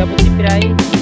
diabo te piraí.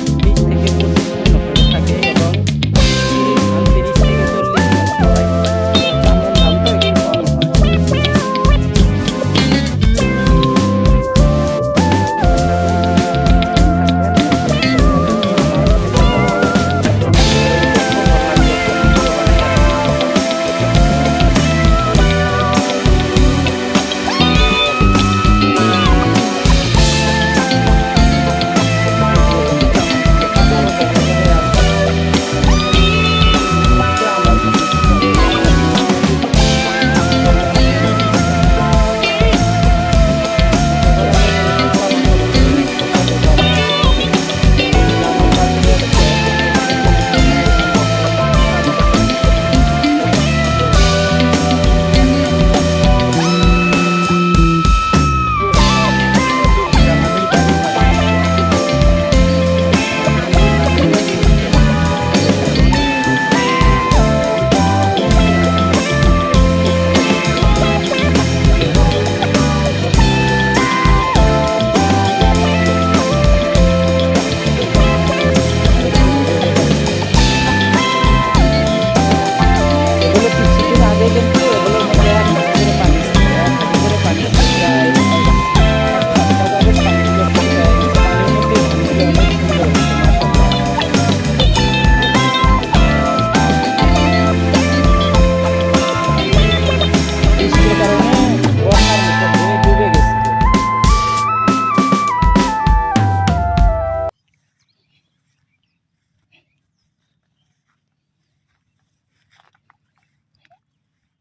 golden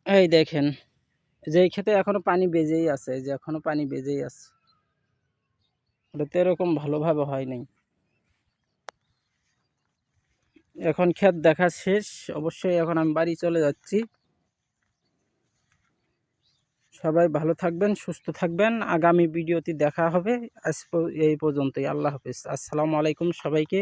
এই দেখেন যে ক্ষেতে এখনও পানি বেজেই আছে যে এখনও পানি বেজেই আছে। ওটা তো এরকম ভালোভাবে হয় নাই। এখন ক্ষেত দেখা শেষ, অবশ্যই এখন আমি বাড়ি চলে যাচ্ছি। সবাই ভালো থাকবেন, সুস্থ থাকবেন। আগামী ভিডিওতে দেখা হবে। আজ এই পর্যন্তই। আল্লাহ হাফিজ। আসসালামু আলাইকুম সবাইকে।